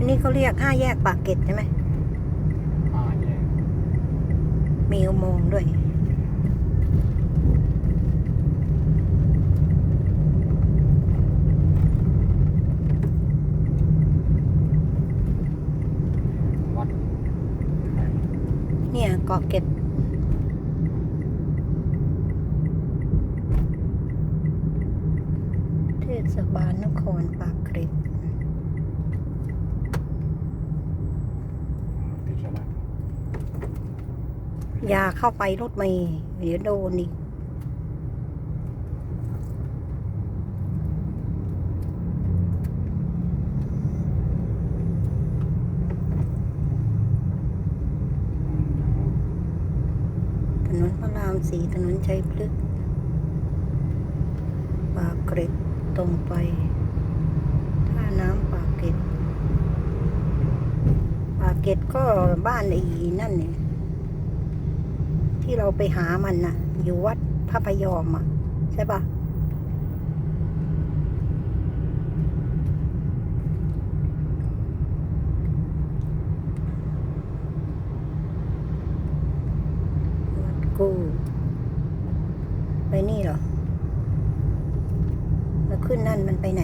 อันนี้เขาเรียกห้าแยกปากเกร็ดใช่ไหมอ่าแยกมีอุโมงค์ด้วย วัดเนี่ยเกาะเกร็ดเทศบาลนครปากเกร็ด ติดสระ อย่าเข้าไปรถเมย์เดี๋ยวโดนอีกถนนพระรามสี่ถนนชัยพฤกษ์ปากเกร็ดตรงไป ท่าน้ำปากเกร็ดปากเกร็ดก็บ้านอ้นั่นเนี่ย ที่เราไปหามันน่ะ อยู่วัดพระพยอมอะ ใช่ปะวัดกูไปนี่เหรอ แล้วขึ้นนั่นมันไปไหน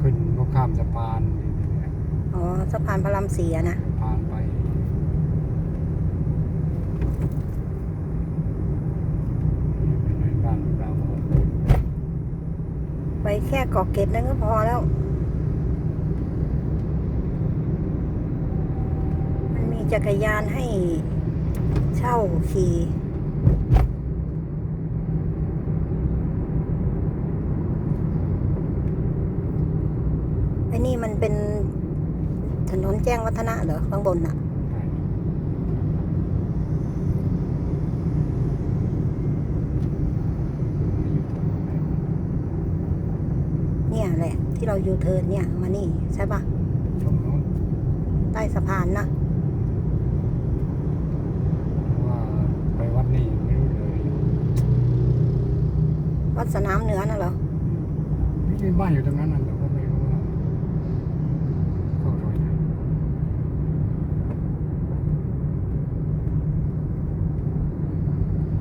ขึ้นก็ข้ามสะพานนี่แหละอ๋อสะพานพระรามสีอะนะ สะพานไปไปในบ้านเรา ไป แค่เกาะเกร็ดนั่นก็พอแล้ว มันมีจักรยานให้เช่าขี่ไอ้นี่มันเป็นถนนแจ้งวัฒนะเหรอข้างบนน่ะ ใช่ เนี่ยแหละ ที่เรายูเทิร์นเนี่ย มานี่ใช่ปะตรงโน้นใต้สะพานนะว่าไปวัดนี่ไม่รู้เลยวัดสนามเหนือน่ะเหรอนี่มีบ้านอยู่ตรงนั้นน่ะแต่ว่า